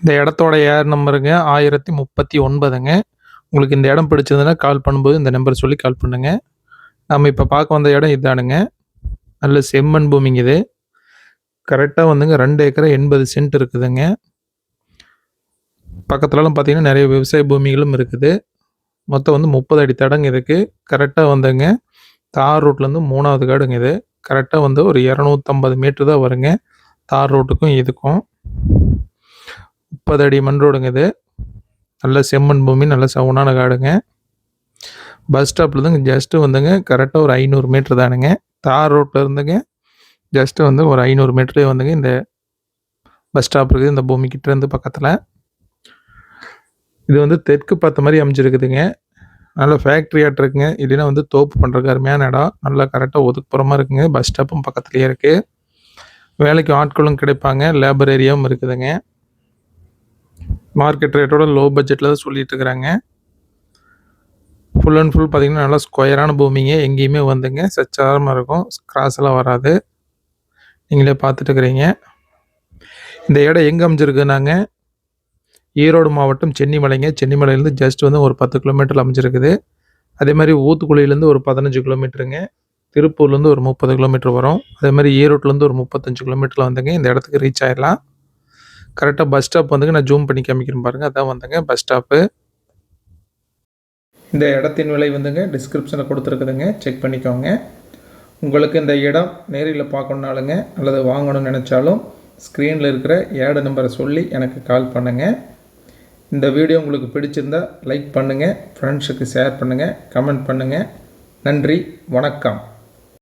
இந்த இடத்தோட ஏர் நம்பருங்க ஆயிரத்தி முப்பத்தி ஒன்பதுங்க. உங்களுக்கு இந்த இடம் பிடிச்சதுன்னா கால் பண்ணும்போது இந்த நம்பர் சொல்லி கால் பண்ணுங்க. நம்ம இப்போ பார்க்க வந்த இடம் இதானுங்க. நல்ல செம்மண் பூமிங்க இது. கரெக்டாக வந்துங்க ரெண்டு ஏக்கரை எண்பது சென்ட் இருக்குதுங்க. பக்கத்துலலாம் பார்த்தீங்கன்னா நிறைய விவசாய பூமிகளும் இருக்குது. மொத்தம் வந்து முப்பது அடி தடங்க இருக்குது கரெக்டாக வந்துங்க தார் ரோட்லேருந்து மூணாவது காடுங்க இது. கரெக்டாக வந்து ஒரு இரநூத்தம்பது மீட்ரு தான் வருங்க தார் ரோட்டுக்கும் இதுக்கும். முப்பது அடி மண் ரோடுங்க இது. நல்ல செம்மண் பூமி நல்ல சவுனான காடுங்க. பஸ் ஸ்டாப்லேருந்துங்க ஜஸ்ட்டு வந்துங்க கரெக்டாக ஒரு ஐநூறு மீட்ரு தானுங்க. தார் ரோட்டில் இருந்துங்க ஜஸ்ட்டு வந்து ஒரு ஐநூறு மீட்டரே வந்துங்க இந்த பஸ் ஸ்டாப் இருக்குது இந்த பூமி கிட்ட இருந்து பக்கத்தில். இது வந்து தெற்கு பார்த்த மாதிரி அமைஞ்சிருக்குதுங்க. நல்ல ஃபேக்ட்ரி இருக்குங்க. இல்லைன்னா வந்து தோப்பு பண்ணுறக்கு அருமையான இடம். நல்லா கரெக்டாக ஒதுக்குப்புறமா இருக்குங்க. பஸ் ஸ்டாப்பும் பக்கத்துலேயே இருக்குது வேலைக்கு ஆட்களும் கிடைப்பாங்க. லேபர் ஏரியாவும் இருக்குதுங்க. மார்க்கெட் ரேட்டோட லோ பட்ஜெட்டில் தான் சொல்லிட்டு இருக்கிறாங்க. ஃபுல் அண்ட் ஃபுல் பார்த்தீங்கன்னா நல்லா ஸ்கொயரான பூமிங்க. எங்கேயுமே வந்துங்க. சச்சாரமாக இருக்கும். கிராஸ் எல்லாம் வராது. நீங்களே பார்த்துட்டு இருக்கிறீங்க. இந்த இடம் எங்கே அமைஞ்சிருக்குனாங்க? ஈரோடு மாவட்டம் சென்னிமலைங்க. சென்னிமலையிலேருந்து ஜஸ்ட் வந்து ஒரு பத்து கிலோமீட்டர் அமைஞ்சிருக்குது. அதே மாதிரி ஊத்துக்குழியிலேருந்து ஒரு பதினஞ்சு கிலோமீட்டருங்க திருப்பூர்லேருந்து ஒரு முப்பது கிலோமீட்டர் வரும். அதே மாதிரி ஈரோட்லேருந்து ஒரு முப்பத்தஞ்சு கிலோமீட்டரில் வந்துங்க. இந்த இடத்துக்கு ரீச் ஆயிடலாம் கரெக்டாக பஸ் ஸ்டாப் வந்துங்க. நான் ஜூம் பண்ணி காமிக்கிறேன் பாருங்கள் அதான் வந்துங்க. பஸ் ஸ்டாப்பு இந்த இடத்தின் விலை வந்துங்க டிஸ்கிரிப்ஷனில் கொடுத்துருக்குதுங்க. செக் பண்ணிக்கோங்க. உங்களுக்கு இந்த இடம் நேரில் பார்க்கணுனாலுங்க அல்லது வாங்கணும்னு நினச்சாலும் ஸ்க்ரீனில் இருக்கிற ஏட நம்பரை சொல்லி எனக்கு கால் பண்ணுங்கள் இந்த வீடியோ உங்களுக்கு பிடிச்சிருந்தா லைக் பண்ணுங்கள் ஃப்ரெண்ட்ஸுக்கு ஷேர் பண்ணுங்கள் கமெண்ட் பண்ணுங்கள் நன்றி. வணக்கம்.